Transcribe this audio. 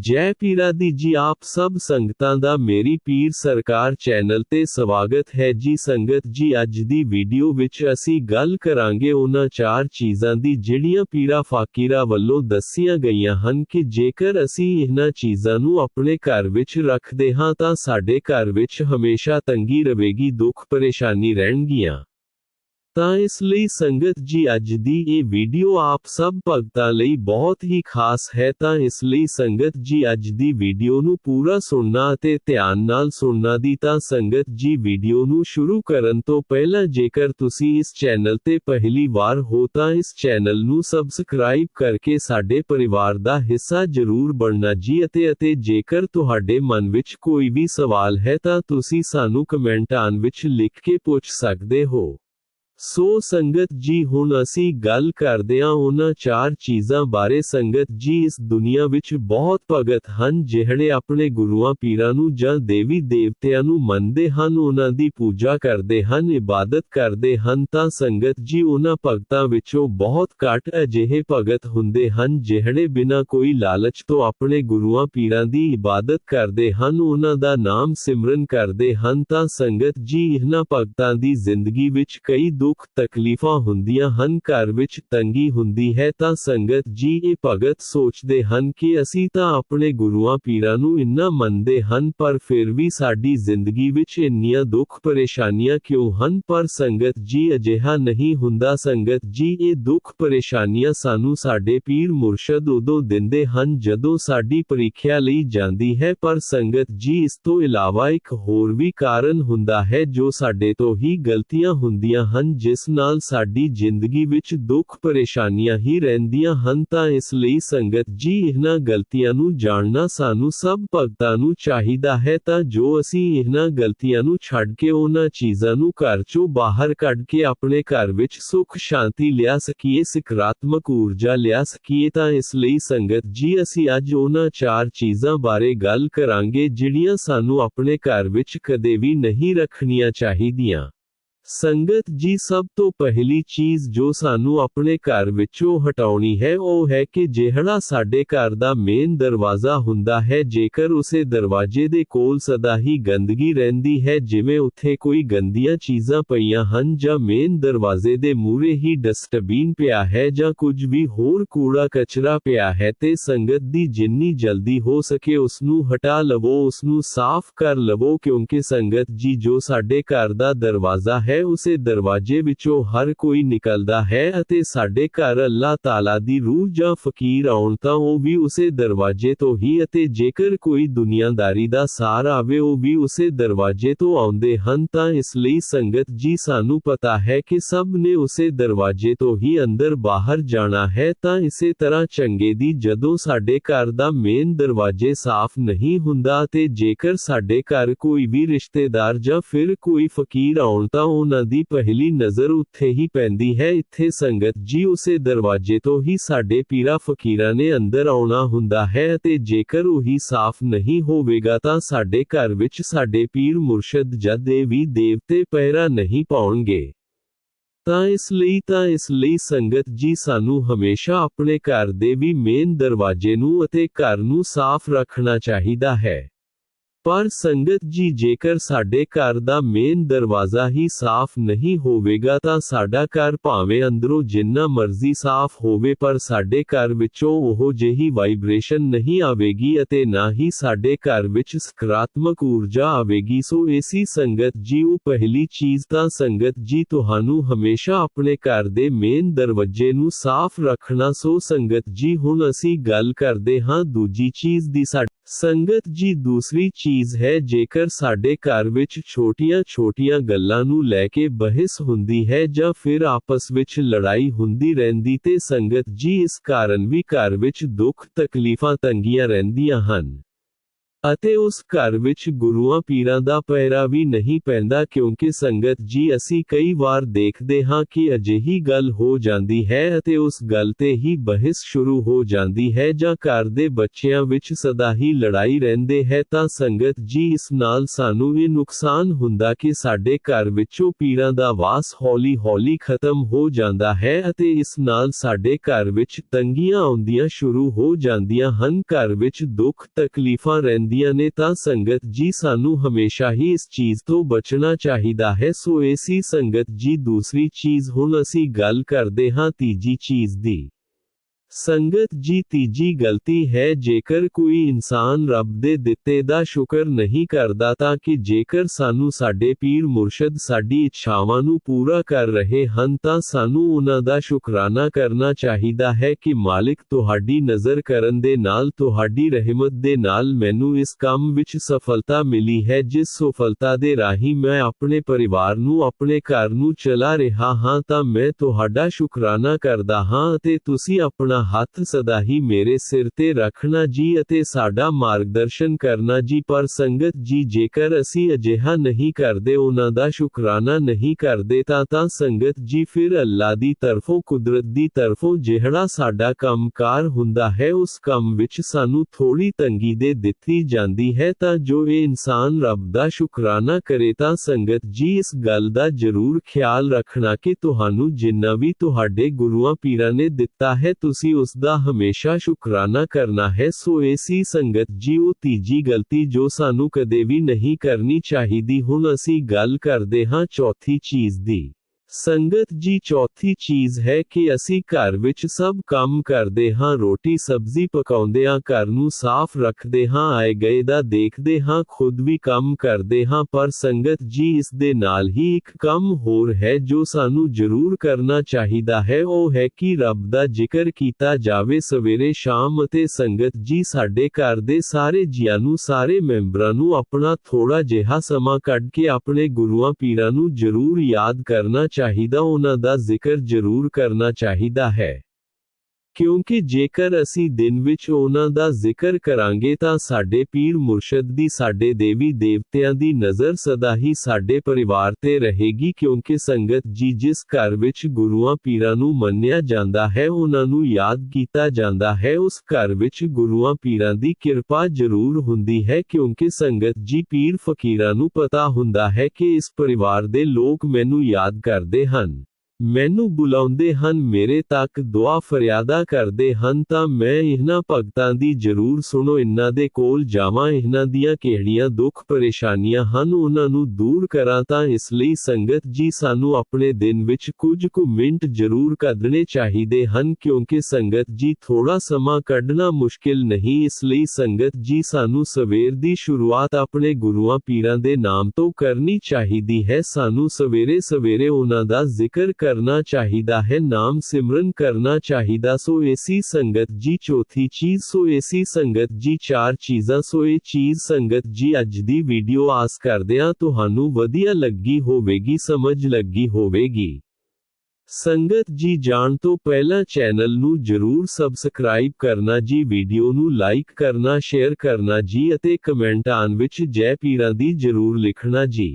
ਜੈ ਪੀਰਾ ਦੀ ਜੀ ਆਪ ਸਭ ਸੰਗਤਾਂ ਦਾ ਮੇਰੀ ਪੀਰ ਸਰਕਾਰ ਚੈਨਲ ਤੇ ਸਵਾਗਤ ਹੈ ਜੀ ਸੰਗਤ ਜੀ ਅੱਜ ਦੀ ਵੀਡੀਓ ਵਿੱਚ ਅਸੀਂ ਗੱਲ ਕਰਾਂਗੇ ਉਹਨਾਂ ਚਾਰ ਚੀਜ਼ਾਂ ਦੀ ਜਿਹੜੀਆਂ ਪੀਰਾ ਫਾਕੀਰਾ ਵੱਲੋਂ ਦੱਸੀਆਂ ਗਈਆਂ ਹਨ ਕਿ ਜੇਕਰ ਅਸੀਂ ਇਹਨਾਂ ਚੀਜ਼ਾਂ ਨੂੰ ਆਪਣੇ ਘਰ ਵਿੱਚ ਰੱਖਦੇ ਹਾਂ ਤਾਂ ਸਾਡੇ ਘਰ ਵਿੱਚ ਹਮੇਸ਼ਾ ਤੰਗੀ ਰਵੇਗੀ ਦੁੱਖ ਪਰੇਸ਼ਾਨੀ ਰਹਿਣਗੀਆਂ ਤਾਂ ਇਸ ਲਈ ਸੰਗਤ ਜੀ ਅੱਜ ਦੀ ਇਹ ਵੀਡੀਓ ਆਪ ਸਭ ਭਗਤਾਂ ਲਈ ਬਹੁਤ ਹੀ ਖਾਸ ਹੈ ਤਾਂ ਇਸ ਲਈ ਸੰਗਤ ਜੀ ਅੱਜ ਦੀ ਵੀਡੀਓ ਨੂੰ ਪੂਰਾ ਸੁਣਨਾ ਅਤੇ ਧਿਆਨ ਨਾਲ ਸੁਣਨਾ ਦੀ ਤਾਂ ਸੰਗਤ ਜੀ ਵੀਡੀਓ ਨੂੰ ਸ਼ੁਰੂ ਕਰਨ ਤੋਂ ਪਹਿਲਾਂ ਜੇਕਰ ਤੁਸੀਂ ਇਸ ਚੈਨਲ ਤੇ ਪਹਿਲੀ ਵਾਰ ਹੋ ਤਾਂ ਇਸ ਚੈਨਲ ਨੂੰ ਸਬਸਕ੍ਰਾਈਬ ਕਰਕੇ ਸਾਡੇ ਪਰਿਵਾਰ ਦਾ ਹਿੱਸਾ ਜ਼ਰੂਰ ਬਣਨਾ ਜੀ ਅਤੇ ਅਤੇ ਜੇਕਰ ਤੁਹਾਡੇ ਮਨ ਵਿੱਚ ਕੋਈ ਵੀ ਸਵਾਲ ਹੈ ਤਾਂ ਤੁਸੀਂ ਸਾਨੂੰ ਕਮੈਂਟਾਂ ਵਿੱਚ ਲਿਖ ਕੇ ਪੁੱਛ ਸਕਦੇ ਹੋ ਸੋ ਸੰਗਤ ਜੀ ਹੁਣ ਅਸੀਂ ਗੱਲ ਕਰਦੇ ਹਾਂ ਉਹਨਾਂ ਚਾਰ ਚੀਜ਼ਾਂ ਬਾਰੇ ਸੰਗਤ ਜੀ ਇਸ ਦੁਨੀਆ ਵਿੱਚ ਬਹੁਤ ਭਗਤ ਹਨ ਜਿਹੜੇ ਆਪਣੇ ਗੁਰੂਆਂ ਪੀਰਾਂ ਨੂੰ ਜਾਂ ਦੇਵੀ ਦੇਵਤਿਆਂ ਨੂੰ ਮੰਨਦੇ ਹਨ ਉਹਨਾਂ ਦੀ ਪੂਜਾ ਕਰਦੇ ਹਨ ਇਬਾਦਤ ਕਰਦੇ ਹਨ ਤਾਂ ਸੰਗਤ ਜੀ ਉਹਨਾਂ ਭਗਤਾਂ ਵਿੱਚੋਂ ਬਹੁਤ ਘੱਟ ਅਜਿਹੇ ਭਗਤ ਹੁੰਦੇ ਹਨ ਜਿਹੜੇ ਬਿਨਾਂ ਕੋਈ ਲਾਲਚ ਤੋਂ ਆਪਣੇ ਗੁਰੂਆਂ ਪੀਰਾਂ ਦੀ ਇਬਾਦਤ ਕਰਦੇ ਹਨ ਉਹਨਾਂ ਦਾ ਨਾਮ ਸਿਮਰਨ ਕਰਦੇ ਹਨ ਤਾਂ ਸੰਗਤ ਜੀ ਇਹਨਾਂ ਭਗਤਾਂ ਦੀ ਜ਼ਿੰਦਗੀ ਵਿੱਚ ਕਈ ਦੁੱਖ ਤਕਲੀਫਾਂ ਹੁੰਦੀਆਂ ਹਨ ਘਰ ਵਿੱਚ ਤੰਗੀ ਹੁੰਦੀ ਹੈ ਤਾਂ ਸੰਗਤ ਜੀ ਇਹ ਭਗਤ ਸੋਚਦੇ ਹਨ ਕਿ ਅਸੀਂ ਤਾਂ ਆਪਣੇ ਗੁਰੂਆਂ ਪੀਰਾਂ ਨੂੰ ਇੰਨਾ ਮੰਨਦੇ ਹਨ ਪਰ ਫਿਰ ਵੀ ਸਾਡੀ ਜ਼ਿੰਦਗੀ ਵਿੱਚ ਇੰਨੀਆਂ ਦੁੱਖ ਪਰੇਸ਼ਾਨੀਆਂ ਕਿਉਂ ਹਨ ਪਰ ਸੰਗਤ ਜੀ ਅਜਿਹਾ ਨਹੀਂ ਹੁੰਦਾ ਸੰਗਤ ਜੀ ਇਹ ਦੁੱਖ ਪਰੇਸ਼ਾਨੀਆਂ ਸਾਨੂੰ ਸਾਡੇ ਪੀਰ ਮੁਰਸ਼ਦ ਉਦੋਂ ਦਿੰਦੇ ਹਨ ਜਦੋਂ ਸਾਡੀ ਪ੍ਰੀਖਿਆ ਲਈ ਜਾਂਦੀ ਹੈ ਪਰ ਸੰਗਤ ਜੀ ਇਸ ਤੋਂ ਇਲਾਵਾ ਇੱਕ ਹੋਰ ਵੀ ਕਾਰਨ ਹੁੰਦਾ ਹੈ ਜੋ ਸਾਡੇ ਤੋਂ ਹੀ ਗਲਤੀਆਂ ਹੁੰਦੀਆਂ ਹਨ ਜਿਸ ਨਾਲ ਸਾਡੀ ਜ਼ਿੰਦਗੀ ਵਿੱਚ ਦੁੱਖ ਪਰੇਸ਼ਾਨੀਆਂ ਹੀ ਰਹਿੰਦੀਆਂ ਹਨ ਤਾਂ ਇਸ ਲਈ ਸੰਗਤ ਜੀ ਇਹਨਾਂ ਗਲਤੀਆਂ ਨੂੰ ਜਾਣਨਾ ਸਾਨੂੰ ਸਭ ਭਗਤਾਂ ਨੂੰ ਚਾਹੀਦਾ ਹੈ ਤਾਂ ਜੋ ਅਸੀਂ ਇਹਨਾਂ ਗਲਤੀਆਂ ਨੂੰ ਛੱਡ ਕੇ ਉਹਨਾਂ ਚੀਜ਼ਾਂ ਨੂੰ ਘਰ ਚੋਂ ਬਾਹਰ ਕੱਢ ਕੇ ਆਪਣੇ ਘਰ ਵਿੱਚ ਸੁੱਖ ਸ਼ਾਂਤੀ ਲਿਆ ਸਕੀਏ ਸਕਾਰਾਤਮਕ ਊਰਜਾ ਲਿਆ ਸਕੀਏ ਤਾਂ ਇਸ ਲਈ ਸੰਗਤ ਜੀ ਅਸੀਂ ਅੱਜ ਉਹਨਾਂ ਚਾਰ ਚੀਜ਼ਾਂ ਬਾਰੇ ਗੱਲ ਕਰਾਂਗੇ ਜਿਹੜੀਆਂ ਸਾਨੂੰ ਆਪਣੇ ਘਰ ਵਿੱਚ ਕਦੇ ਵੀ ਨਹੀਂ ਰੱਖਣੀਆਂ ਚਾਹੀਦੀਆਂ ਸੰਗਤ ਜੀ ਸਭ ਤੋਂ ਪਹਿਲੀ ਚੀਜ਼ ਜੋ ਸਾਨੂੰ ਆਪਣੇ ਘਰ ਵਿੱਚੋਂ ਹਟਾਉਣੀ ਹੈ ਉਹ ਹੈ ਕਿ ਜਿਹੜਾ ਸਾਡੇ ਘਰ ਦਾ ਮੇਨ ਦਰਵਾਜ਼ਾ ਹੁੰਦਾ ਹੈ ਜੇਕਰ ਉਸੇ ਦਰਵਾਜ਼ੇ ਦੇ ਕੋਲ ਸਦਾ ਹੀ ਗੰਦਗੀ ਰਹਿੰਦੀ ਹੈ ਜਿਵੇਂ ਉੱਥੇ ਕੋਈ ਗੰਦੀਆਂ ਚੀਜ਼ਾਂ ਪਈਆਂ ਹਨ ਜਾਂ ਮੇਨ ਦਰਵਾਜ਼ੇ ਦੇ ਮੂਹਰੇ ਹੀ ਡਸਟਬਿਨ ਪਿਆ ਹੈ ਜਾਂ ਕੁਝ ਵੀ ਹੋਰ ਕੂੜਾ ਕਚਰਾ ਪਿਆ ਹੈ ਤੇ ਸੰਗਤ ਦੀ ਜਿੰਨੀ ਜਲਦੀ ਹੋ ਸਕੇ ਉਸ ਨੂੰ ਹਟਾ ਲਵੋ ਉਸ ਨੂੰ ਸਾਫ਼ ਕਰ ਲਵੋ ਕਿਉਂਕਿ ਸੰਗਤ ਜੀ ਜੋ ਸਾਡੇ ਘਰ ਦਾ ਦਰਵਾਜ਼ਾ ਹੈ ਉਸੇ ਦਰਵਾਜ਼ੇ ਵਿੱਚੋਂ ਹਰ ਕੋਈ ਨਿਕਲਦਾ ਹੈ ਅਤੇ ਸਾਡੇ ਘਰ ਅੱਲਾਹ ਤਾਲਾ ਦੀ ਰੂਹ ਜਾਂ ਫਕੀਰ ਆਉਣ ਤਾਂ ਉਹ ਵੀ ਉਸੇ ਦਰਵਾਜ਼ੇ ਤੋਂ ਹੀ ਅਤੇ ਜੇਕਰ ਕੋਈ ਦੁਨੀਆਦਾਰੀ ਦਾ ਸਾਰ ਆਵੇ ਉਹ ਵੀ ਉਸੇ ਦਰਵਾਜ਼ੇ ਤੋਂ ਆਉਂਦੇ ਹਨ ਤਾਂ ਇਸ ਲਈ ਸੰਗਤ ਜੀ ਸਾਨੂੰ ਪਤਾ ਹੈ ਕਿ ਸਭ ਨੇ ਉਸੇ ਦਰਵਾਜ਼ੇ ਤੋਂ ਹੀ ਅੰਦਰ ਬਾਹਰ ਜਾਣਾ ਹੈ ਤਾਂ ਇਸੇ ਤਰ੍ਹਾਂ ਚੰਗੇ ਦੀ ਜਦੋਂ ਸਾਡੇ ਘਰ ਦਾ ਮੇਨ ਦਰਵਾਜ਼ੇ ਸਾਫ਼ ਨਹੀਂ ਹੁੰਦਾ ਤੇ ਜੇਕਰ ਸਾਡੇ ਘਰ ਕੋਈ ਵੀ ਰਿਸ਼ਤੇਦਾਰ ਜਾਂ ਫਿਰ ਕੋਈ ਫਕੀਰ ਆਉਣ ਤਾਂ ਉਹਨਾਂ ਦੀ ਪਹਿਲੀ ਨਜ਼ਰ ਉੱਥੇ ਹੀ ਪੈਂਦੀ ਹੈ ਇੱਥੇ ਸੰਗਤ ਜੀ ਉਸੇ ਦਰਵਾਜ਼ੇ ਤੋਂ ਹੀ ਸਾਡੇ ਪੀਰਾ ਫਕੀਰਾਂ ਨੇ ਅੰਦਰ ਆਉਣਾ ਹੁੰਦਾ ਹੈ ਅਤੇ ਜੇਕਰ ਉਹੀ ਸਾਫ਼ ਨਹੀਂ ਹੋਵੇਗਾ ਤਾਂ ਸਾਡੇ ਘਰ ਵਿੱਚ ਸਾਡੇ ਪੀਰ ਮੁਰਸ਼ਦ ਜਦ ਦੇ ਵੀ ਦੇਵਤੇ ਪਹਿਰਾ ਨਹੀਂ ਪਾਉਣਗੇ ਤਾਂ ਇਸ ਲਈ ਤਾਂ ਇਸ ਲਈ ਸੰਗਤ ਜੀ ਸਾਨੂੰ ਹਮੇਸ਼ਾ ਆਪਣੇ ਘਰ ਦੇ ਵੀ ਮੇਨ ਦਰਵਾਜ਼ੇ ਨੂੰ ਅਤੇ ਘਰ ਨੂੰ ਸਾਫ਼ ਰੱਖਣਾ ਚਾਹੀਦਾ ਹੈ ਪਰ ਸੰਗਤ ਜੀ ਜੇਕਰ ਸਾਡੇ ਘਰ ਦਾ ਮੇਨ ਦਰਵਾਜ਼ਾ ਹੀ ਸਾਫ਼ ਨਹੀਂ ਹੋਵੇਗਾ ਤਾਂ ਸਾਡਾ ਘਰ ਭਾਵੇਂ ਅੰਦਰੋਂ ਜਿੰਨਾ ਮਰਜ਼ੀ ਸਾਫ਼ ਹੋਵੇ ਪਰ ਸਾਡੇ ਘਰ ਵਿੱਚੋਂ ਉਹ ਜਿਹੀ ਵਾਈਬ੍ਰੇਸ਼ਨ ਨਹੀਂ ਆਵੇਗੀ ਅਤੇ ਨਾ ਹੀ ਸਾਡੇ ਘਰ ਵਿੱਚ ਸਕਾਰਾਤਮਕ ਊਰਜਾ ਆਵੇਗੀ ਸੋ ਏਸੀ ਸੰਗਤ ਜੀ ਉਹ ਪਹਿਲੀ ਚੀਜ਼ ਤਾਂ ਸੰਗਤ ਜੀ ਤੁਹਾਨੂੰ ਹਮੇਸ਼ਾ ਆਪਣੇ ਘਰ ਦੇ ਮੇਨ ਦਰਵਾਜ਼ੇ ਨੂੰ ਸਾਫ਼ ਰੱਖਣਾ ਸੋ ਸੰਗਤ ਜੀ ਹੁਣ ਅਸੀਂ ਗੱਲ ਕਰਦੇ ਹਾਂ ਦੂਜੀ ਚੀਜ਼ ਦੀ ਸਾਡੀ ਸੰਗਤ ਜੀ ਦੂਸਰੀ ਚੀਜ਼ ਹੈ ਜੇਕਰ ਸਾਡੇ ਘਰ ਵਿੱਚ ਛੋਟੀਆਂ-ਛੋਟੀਆਂ ਗੱਲਾਂ ਨੂੰ ਲੈ ਕੇ ਬਹਿਸ ਹੁੰਦੀ ਹੈ ਜਾਂ ਫਿਰ ਆਪਸ ਵਿੱਚ ਲੜਾਈ ਹੁੰਦੀ ਰਹਿੰਦੀ ਤੇ ਸੰਗਤ ਜੀ ਇਸ ਕਾਰਨ ਵੀ ਘਰ ਵਿੱਚ ਦੁੱਖ ਤਕਲੀਫਾਂ ਤੰਗੀਆਂ ਰਹਿੰਦੀਆਂ ਹਨ ਅਤੇ ਉਸ ਘਰ ਵਿੱਚ ਗੁਰੂਆਂ ਪੀਰਾਂ ਦਾ ਪਹਿਰਾ ਵੀ ਨਹੀਂ ਪੈਂਦਾ ਕਿਉਂਕਿ ਸੰਗਤ ਜੀ ਅਸੀਂ ਕਈ ਵਾਰ ਦੇਖਦੇ ਹਾਂ ਕਿ ਅਜਿਹੀ ਗੱਲ ਹੋ ਜਾਂਦੀ ਹੈ ਅਤੇ ਉਸ ਗੱਲ ਤੇ ਹੀ ਬਹਿਸ ਸ਼ੁਰੂ ਹੋ ਜਾਂਦੀ ਹੈ ਜਾਂ ਘਰ ਦੇ ਬੱਚਿਆਂ ਵਿੱਚ ਸਦਾ ਹੀ ਲੜਾਈ ਰਹਿੰਦੇ ਹੈ ਤਾਂ ਸੰਗਤ ਜੀ ਇਸ ਨਾਲ ਸਾਨੂੰ ਇਹ ਨੁਕਸਾਨ ਹੁੰਦਾ ਕਿ ਸਾਡੇ ਘਰ ਵਿੱਚੋਂ ਪੀਰਾਂ ਦਾ ਵਾਸ ਹੌਲੀ-ਹੌਲੀ ਖਤਮ ਹੋ ਜਾਂਦਾ ਹੈ ਅਤੇ ਇਸ ਨਾਲ ਸਾਡੇ ਘਰ ਵਿੱਚ ਤੰਗੀਆਂ ਆਉਂਦੀਆਂ ਸ਼ੁਰੂ ਹੋ ਜਾਂਦੀਆਂ ਹਨ ਘਰ ਵਿੱਚ ਦੁੱਖ ਤਕਲੀਫਾਂ ਰਹਿੰਦੀਆਂ ਨੇ ਤਾਂ ਸੰਗਤ ਜੀ ਸਾਨੂੰ ਹਮੇਸ਼ਾ ਹੀ ਇਸ ਚੀਜ਼ ਤੋਂ ਬਚਣਾ ਚਾਹੀਦਾ ਹੈ ਸੋ ਐਸੀ ਸੰਗਤ ਜੀ ਦੂਸਰੀ ਚੀਜ਼ ਹੁਣ ਅਸੀਂ ਗੱਲ ਕਰਦੇ ਹਾਂ ਤੀਜੀ ਚੀਜ਼ ਦੀ ਸੰਗਤ ਜੀ ਤੀਜੀ ਗਲਤੀ ਹੈ ਜੇਕਰ ਕੋਈ ਇਨਸਾਨ ਰੱਬ ਦੇ ਦਿੱਤੇ ਦਾ ਸ਼ੁਕਰ ਨਹੀਂ ਕਰਦਾ ਤਾਂ ਕਿ ਜੇਕਰ ਸਾਨੂੰ ਸਾਡੇ ਪੀਰ ਮੁਰਸ਼ਦ ਸਾਡੀ ਇੱਛਾਵਾਂ ਨੂੰ ਪੂਰਾ ਕਰ ਰਹੇ ਹਨ ਤਾਂ ਸਾਨੂੰ ਉਹਨਾਂ ਦਾ ਸ਼ੁਕਰਾਨਾ ਕਰਨਾ ਚਾਹੀਦਾ ਹੈ ਕਿ ਮਾਲਿਕ ਤੁਹਾਡੀ ਨਜ਼ਰ ਕਰਨ ਦੇ ਨਾਲ ਤੁਹਾਡੀ ਰਹਿਮਤ ਦੇ ਨਾਲ ਮੈਨੂੰ ਇਸ ਕੰਮ ਵਿੱਚ ਸਫਲਤਾ ਮਿਲੀ ਹੈ ਜਿਸ ਸਫਲਤਾ ਦੇ ਰਾਹੀਂ ਮੈਂ ਆਪਣੇ ਪਰਿਵਾਰ ਨੂੰ ਆਪਣੇ ਘਰ ਨੂੰ ਚਲਾ ਰਿਹਾ ਹਾਂ ਤਾਂ ਮੈਂ ਤੁਹਾਡਾ ਸ਼ੁਕਰਾਨਾ ਕਰਦਾ ਹਾਂ ਅਤੇ ਤੁਸੀਂ ਆਪਣਾ ਹੱਥ ਸਦਾ ਹੀ ਮੇਰੇ ਸਿਰ ਤੇ ਰੱਖਣਾ ਜੀ ਅਤੇ ਸਾਡਾ ਮਾਰਗਦਰਸ਼ਨ ਕਰਨਾ ਜੀ ਪਰ ਸੰਗਤ ਜੀ ਜੇਕਰ ਅਸੀਂ ਅਜਿਹਾ ਨਹੀਂ ਕਰਦੇ ਉਹਨਾਂ ਦਾ ਸ਼ੁਕਰਾਨਾ ਨਹੀਂ ਕਰਦੇ ਤਾਂ ਤਾਂ ਸੰਗਤ ਜੀ ਫਿਰ ਅੱਲਾ ਦੀ ਤਰਫੋਂ ਕੁਦਰਤ ਦੀ ਤਰਫੋਂ ਜਿਹੜਾ ਸਾਡਾ ਕੰਮਕਾਰ ਹੁੰਦਾ ਹੈ ਉਸ ਕੰਮ ਵਿੱਚ ਸਾਨੂੰ ਥੋੜੀ ਤੰਗੀ ਦੇ ਦਿੱਤੀ ਜਾਂਦੀ ਹੈ ਤਾਂ ਜੋ ਇਹ ਇਨਸਾਨ ਰੱਬ ਦਾ ਸ਼ੁਕਰਾਨਾ ਕਰੇ ਤਾਂ ਸੰਗਤ ਜੀ ਇਸ ਗੱਲ ਦਾ ਜ਼ਰੂਰ ਖਿਆਲ ਰੱਖਣਾ ਕਿ ਤੁਹਾਨੂੰ ਜਿੰਨਾ ਵੀ ਤੁਹਾਡੇ ਗੁਰੂਆਂ ਪੀਰਾਂ ਨੇ ਦਿੱਤਾ ਹੈ ਤੁਸੀਂ ਉਸ ਦਾ ਹਮੇਸ਼ਾ ਸ਼ੁਕਰਾਨਾ ਕਰਨਾ ਹੈ ਸੋ ਐਸੀ ਸੰਗਤ ਜੀ ਉਹ ਤੀਜੀ ਗਲਤੀ ਜੋ ਸਾਨੂੰ ਕਦੇ ਵੀ ਨਹੀਂ ਕਰਨੀ ਚਾਹੀਦੀ ਹੁਣ ਅਸੀਂ ਗੱਲ ਕਰਦੇ ਹਾਂ ਚੌਥੀ ਚੀਜ਼ ਦੀ ਸੰਗਤ ਜੀ ਚੌਥੀ ਚੀਜ਼ ਹੈ ਕਿ ਅਸੀਂ ਘਰ ਵਿੱਚ ਸਭ ਕੰਮ ਕਰਦੇ ਹਾਂ ਰੋਟੀ ਸਬਜ਼ੀ ਪਕਾਉਂਦੇ ਹਾਂ ਘਰ ਨੂੰ ਸਾਫ਼ ਰੱਖਦੇ ਹਾਂ ਆਏ ਗਏ ਦਾ ਦੇਖਦੇ ਹਾਂ ਖੁਦ ਵੀ ਕੰਮ ਕਰਦੇ ਹਾਂ ਪਰ ਸੰਗਤ ਜੀ ਇਸ ਦੇ ਨਾਲ ਹੀ ਇੱਕ ਕੰਮ ਹੋਰ ਹੈ ਜੋ ਸਾਨੂੰ ਜ਼ਰੂਰ ਕਰਨਾ ਚਾਹੀਦਾ ਹੈ ਉਹ ਹੈ ਕਿ ਰੱਬ ਦਾ ਜ਼ਿਕਰ ਕੀਤਾ ਜਾਵੇ ਸਵੇਰੇ ਸ਼ਾਮ ਅਤੇ ਸੰਗਤ ਜੀ ਸਾਡੇ ਘਰ ਦੇ ਸਾਰੇ ਜੀਆਂ ਨੂੰ ਸਾਰੇ ਮੈਂਬਰਾਂ ਨੂੰ ਆਪਣਾ ਥੋੜਾ ਜਿਹਾ ਸਮਾਂ ਕੱਢ ਕੇ ਆਪਣੇ ਗੁਰੂਆਂ ਪੀਰਾਂ ਨੂੰ ਜ਼ਰੂਰ ਯਾਦ ਕਰਨਾ ਚਾਹੀਦਾ ਉਹਨਾਂ ਦਾ ਜ਼ਿਕਰ ਜ਼ਰੂਰ ਕਰਨਾ ਚਾਹੀਦਾ ਹੈ ਕਿਉਂਕਿ ਜੇਕਰ ਅਸੀਂ ਦਿਨ ਵਿੱਚ ਉਹਨਾਂ ਦਾ ਜ਼ਿਕਰ ਕਰਾਂਗੇ ਤਾਂ ਸਾਡੇ ਪੀਰ ਮੁਰਸ਼ਦ ਦੀ ਸਾਡੇ ਦੇਵੀ ਦੇਵਤਿਆਂ ਦੀ ਨਜ਼ਰ ਸਦਾ ਹੀ ਸਾਡੇ ਪਰਿਵਾਰ ਤੇ ਰਹੇਗੀ ਕਿਉਂਕਿ ਸੰਗਤ ਜੀ ਜਿਸ ਘਰ ਵਿੱਚ ਗੁਰੂਆਂ ਪੀਰਾਂ ਨੂੰ ਮੰਨਿਆ ਜਾਂਦਾ ਹੈ ਉਹਨਾਂ ਨੂੰ ਯਾਦ ਕੀਤਾ ਜਾਂਦਾ ਹੈ ਉਸ ਘਰ ਵਿੱਚ ਗੁਰੂਆਂ ਪੀਰਾਂ ਦੀ ਕਿਰਪਾ ਜ਼ਰੂਰ ਹੁੰਦੀ ਹੈ ਕਿਉਂਕਿ ਸੰਗਤ ਜੀ ਪੀਰ ਫਕੀਰਾਂ ਨੂੰ ਪਤਾ ਹੁੰਦਾ ਹੈ ਕਿ ਇਸ ਪਰਿਵਾਰ ਦੇ ਲੋਕ ਮੈਨੂੰ ਯਾਦ ਕਰਦੇ ਹਨ ਮੈਨੂੰ ਬੁਲਾਉਂਦੇ ਹਨ ਮੇਰੇ ਤੱਕ ਦੁਆ ਫਰਿਆਦਾ ਕਰਦੇ ਹਨ ਤਾਂ ਮੈਂ ਇਹਨਾਂ ਭਗਤਾਂ ਦੀ ਜ਼ਰੂਰ ਸੁਣੋ ਇਹਨਾਂ ਦੇ ਕੋਲ ਜਾਵਾਂ ਇਹਨਾਂ ਦੀਆਂ ਕਿਹੜੀਆਂ ਦੁੱਖ ਪਰੇਸ਼ਾਨੀਆਂ ਹਨ ਉਹਨਾਂ ਨੂੰ ਦੂਰ ਕਰਾਂ ਤਾਂ ਇਸ ਲਈ ਸੰਗਤ ਜੀ ਸਾਨੂੰ ਆਪਣੇ ਦਿਨ ਵਿੱਚ ਕੁਝ ਕੁ ਮਿੰਟ ਜ਼ਰੂਰ ਕੱਢਣੇ ਚਾਹੀਦੇ ਹਨ ਕਿਉਂਕਿ ਸੰਗਤ ਜੀ ਥੋੜਾ ਸਮਾਂ ਕੱਢਣਾ ਮੁਸ਼ਕਿਲ ਨਹੀਂ ਇਸ ਲਈ ਸੰਗਤ ਜੀ ਸਾਨੂੰ ਸਵੇਰ ਦੀ ਸ਼ੁਰੂਆਤ ਆਪਣੇ ਗੁਰੂਆਂ ਪੀਰਾਂ ਦੇ ਨਾਮ ਤੋਂ ਕਰਨੀ ਚਾਹੀਦੀ ਹੈ ਸਾਨੂੰ ਸਵੇਰੇ ਸਵੇਰੇ ਉਹਨਾਂ ਦਾ ਜ਼ਿਕਰ ਕਰਨਾ ਚਾਹੀਦਾ ਹੈ ਨਾਮ ਸਿਮਰਨ ਕਰਨਾ ਚਾਹੀਦਾ ਸੋ ਐਸੀ ਸੰਗਤ ਜੀ ਚੌਥੀ ਚੀਜ਼ ਸੋ ਐਸੀ ਸੰਗਤ ਜੀ ਚਾਰ ਚੀਜ਼ਾਂ ਸੋ ਇਹ ਚੀਜ਼ ਸੰਗਤ ਜੀ ਅੱਜ ਦੀ ਵੀਡੀਓ ਆਸ ਕਰਦਿਆਂ ਤੁਹਾਨੂੰ ਵਧੀਆ ਲੱਗੀ ਹੋਵੇਗੀ ਸਮਝ ਲੱਗੀ ਹੋਵੇਗੀ ਸੰਗਤ ਜੀ ਜਾਣ ਤੋਂ ਪਹਿਲਾਂ ਚੈਨਲ ਨੂੰ ਜਰੂਰ ਸਬਸਕ੍ਰਾਈਬ ਕਰਨਾ ਜੀ ਵੀਡੀਓ ਨੂੰ ਲਾਈਕ ਕਰਨਾ ਸ਼ੇਅਰ ਕਰਨਾ ਜੀ ਅਤੇ ਕਮੈਂਟਾਂ ਵਿੱਚ ਜੈ ਪੀਰਾਂ ਦੀ ਜਰੂਰ ਲਿਖਣਾ ਜੀ